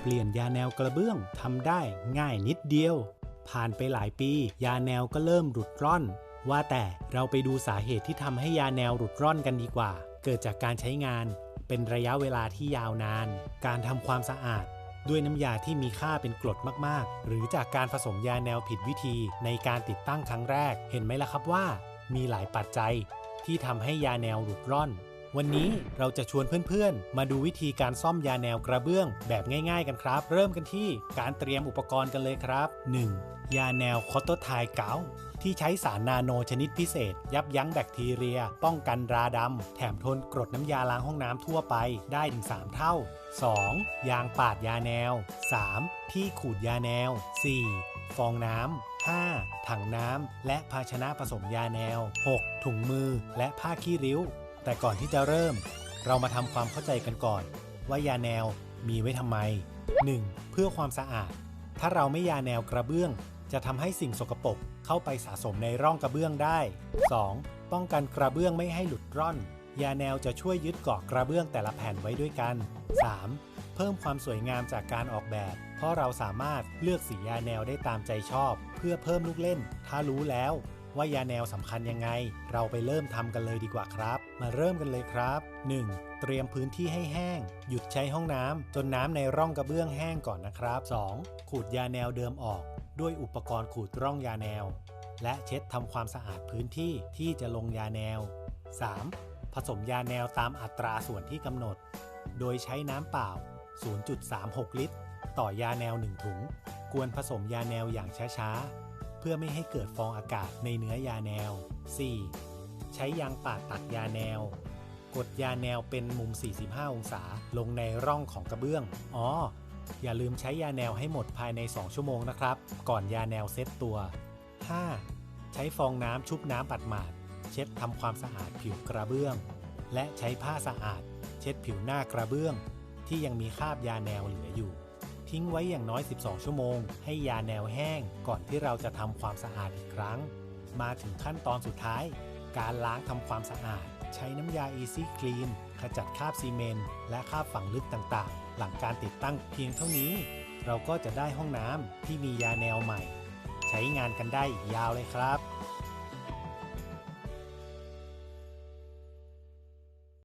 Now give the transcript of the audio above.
เปลี่ยนยาแนวกระเบื้องทำได้ง่ายนิดเดียว ผ่านไปหลายปี ยาแนวก็เริ่มหลุดร่อน ว่าแต่เราไปดูสาเหตุที่ทำให้ยาแนวหลุดร่อนกันดีกว่า เกิดจากการใช้งาน เป็นระยะเวลาที่ยาวนาน การทำความสะอาด ด้วยน้ำยาที่มีค่าเป็นกรดมากๆ หรือจากการผสมยาแนวผิดวิธีในการติดตั้งครั้งแรก เห็นไหมล่ะครับว่า มีหลายปัจจัยที่ทำให้ยาแนวหลุดร่อน วันนี้เราจะชวนเพื่อนๆ มาดูวิธีการซ่อมยาแนวกระเบื้องแบบง่าย ๆ กันครับ เริ่มกันที่การเตรียมอุปกรณ์กันเลยครับ 1. ยาแนวคอตโตไทเกาที่ใช้สารนาโนชนิดพิเศษ ยับยั้งแบคทีเรีย ป้องกันราดำ แถมทนกรดน้ำยาล้างห้องน้ำทั่วไปได้ถึง 3 เท่า 2. ยางปาดยาแนว 3. ที่ขูดยาแนว 4. ฟองน้ำ 5. ถังน้ำและภาชนะผสมยาแนว 6. ถุงมือและผ้าขี้ริ้ว แต่ก่อนที่จะเริ่ม เรามาทำความเข้าใจกันก่อน ว่ายาแนวมีไว้ทำไม 1. เพื่อความสะอาด ถ้าเราไม่ยาแนวกระเบื้อง จะทำให้สิ่งสกปรกเข้าไปสะสมในร่องกระเบื้องได้ 2. ป้องกันกระเบื้องไม่ให้หลุดร่อน ยาแนวจะช่วยยึดเกาะกระเบื้องแต่ละแผ่นไว้ด้วยกัน 3. เพิ่มความสวยงามจากการออกแบบ เพราะเราสามารถเลือกสียาแนวได้ตามใจชอบ เพื่อเพิ่มลูกเล่น ถ้ารู้แล้ว ว่ายาแนวสำคัญยังไง เราไปเริ่มทำกันเลยดีกว่าครับ มาเริ่มกันเลยครับ 1. เตรียมพื้นที่ให้แห้ง หยุดใช้ห้องน้ำจนน้ำในร่องกระเบื้องแห้งก่อนนะครับ 2. ขูดยาแนวเดิมออก ด้วยอุปกรณ์ขูดร่องยาแนว และเช็ดทำความสะอาดพื้นที่ที่จะลงยาแนว 3. ผสมยาแนวตามอัตราส่วนที่กำหนด โดยใช้น้ำเปล่า 0.36 ลิตร ต่อยาแนว 1 ถุง กวนผสมยาแนวอย่างช้าๆ เพื่อไม่ให้เกิดฟองอากาศในเนื้อยาแนว 4. ใช้ยางปาดตัดยาแนว กดยาแนวเป็นมุม 45 องศาลงในร่องของกระเบื้อง อ๋อ อย่าลืมใช้ยาแนวให้หมดภายใน 2 ชั่วโมงนะครับ ก่อนยาแนวเซ็ตตัว 5. ใช้ฟองน้ำชุบน้ำปัดหมาด เช็ดทำความสะอาดผิวกระเบื้อง และใช้ผ้าสะอาด เช็ดผิวหน้ากระเบื้อง ที่ยังมีคราบยาแนวเหลืออยู่ ทิ้งไว้อย่างน้อย 12 ชั่วโมง ให้ยาแนวแห้งก่อนที่เราจะทำความสะอาดอีกครั้ง มาถึงขั้นตอนสุดท้าย การล้างทำความสะอาด ใช้น้ำยา Easy Clean ขจัดคราบซีเมนต์และคราบฝังลึกต่างๆ หลังการติดตั้งเพียงเท่านี้ เราก็จะได้ห้องน้ำที่มียาแนวใหม่ ใช้งานกันได้อีกยาวเลยครับ